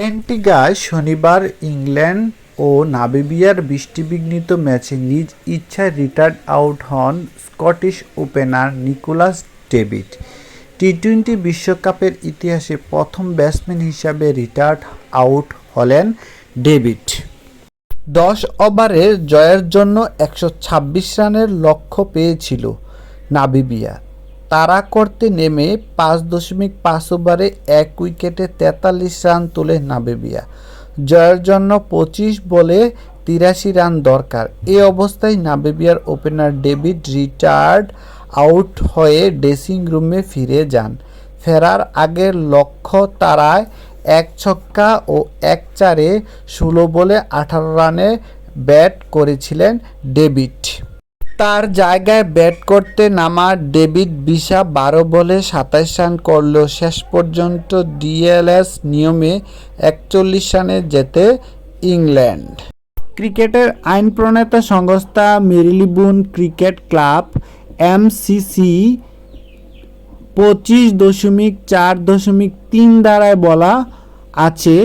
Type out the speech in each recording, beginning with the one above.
অ্যান্টিগায় শনিবার ইংল্যান্ড ও নামিবিয়ার বৃষ্টিবিঘ্নিত ম্যাচে নিজ ইচ্ছায় রিটায়ার্ড আউট হন Scottish opener Nicholas David. T twenty বিশ্বকাপের ইতিহাসে প্রথম ব্যাটসম্যান হিসাবে রিটায়ার্ড আউট হলেন ডেভিড। দশ ওভারের জয়ের জন্য একশো ছাব্বিশ রানের লক্ষ্য পেয়েছিল নামিবিয়া। তাড়া করতে নেমে পাঁচ দশমিক পাঁচ ওভারে এক উইকেটে তেতাল্লিশ রান তোলে নামিবিয়া। জয়ের জন্য পঁচিশ বলে তিরাশি রান দরকার। এ অবস্থায় নামিবিয়ার ওপেনার ডেভিড রিটায়ার্ড আউট হয়ে ড্রেসিং রুমে ফিরে যান। ফেরার আগের লক্ষ্য তারায় এক ছক্কা ও এক চারে ষোলো বলে আঠারো রানে ব্যাট করেছিলেন ডেভিড। তার জায়গায় ব্যাট করতে নামা ডেভিড বিশা বারো বলে সাতাইশ রান করলেও শেষ পর্যন্ত ডিএলএস নিয়মে একচল্লিশ রানে যেতে ইংল্যান্ড। ক্রিকেটের আইন প্রণেতা সংস্থা মেরিলিবুন ক্রিকেট ক্লাব, এমসিসি, পঁচিশ দশমিক চার দশমিক তিন ধারায় বলা আছে,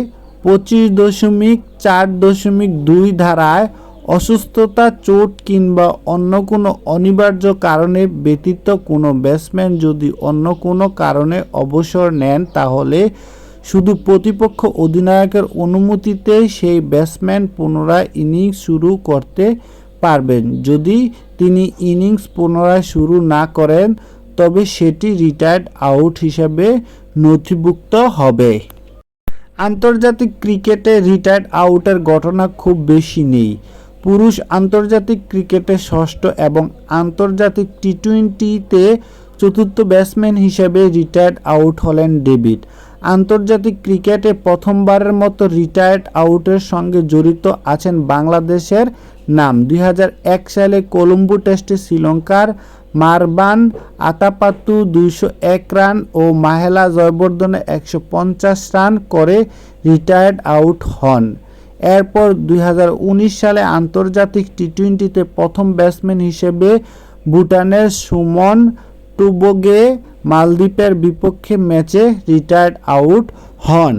পঁচিশ দশমিক চার দশমিক দুই ধারায় অসুস্থতা, চোট কিংবা অন্য কোনো অনিবার্য কারণে ব্যতীত কোনো ব্যাটসম্যান যদি অন্য কোনো কারণে অবসর নেন, তাহলে শুধু প্রতিপক্ষ অধিনায়কের অনুমতিতে সেই ব্যাটসম্যান পুনরায় ইনিংস শুরু করতে পারবেন। যদি তিনি ইনিংস পুনরায় শুরু না করেন, তবে সেটি রিটায়ার্ড আউট হিসাবে নথিভুক্ত হবে। আন্তর্জাতিক ক্রিকেটে রিটায়ার্ড আউটের ঘটনা খুব বেশি নেই। পুরুষ আন্তর্জাতিক ক্রিকেটে ষষ্ঠ এবং আন্তর্জাতিক টি টোয়েন্টিতে চতুর্থ ব্যাটসম্যান হিসেবে রিটায়ার্ড আউট হলেন ডেভিড। আন্তর্জাতিক ক্রিকেটে প্রথমবারের মতো রিটায়ার্ড আউটের সঙ্গে জড়িত আছেন বাংলাদেশের নাম। দুই হাজার এক সালে কলম্বো টেস্টে শ্রীলঙ্কার মারবান আতাপাতু দুইশো এক রান ও মাহেলা জয়বর্ধনে একশো পঞ্চাশ রান করে রিটায়ার্ড আউট হন। এরপর দুই হাজার উনিশ সালে আন্তর্জাতিক টি টোয়েন্টিতে প্রথম ব্যাটসম্যান হিসেবে ভুটানের সুমন টুবোগে মালদ্বীপের বিপক্ষে ম্যাচে রিটায়ার্ড আউট হন।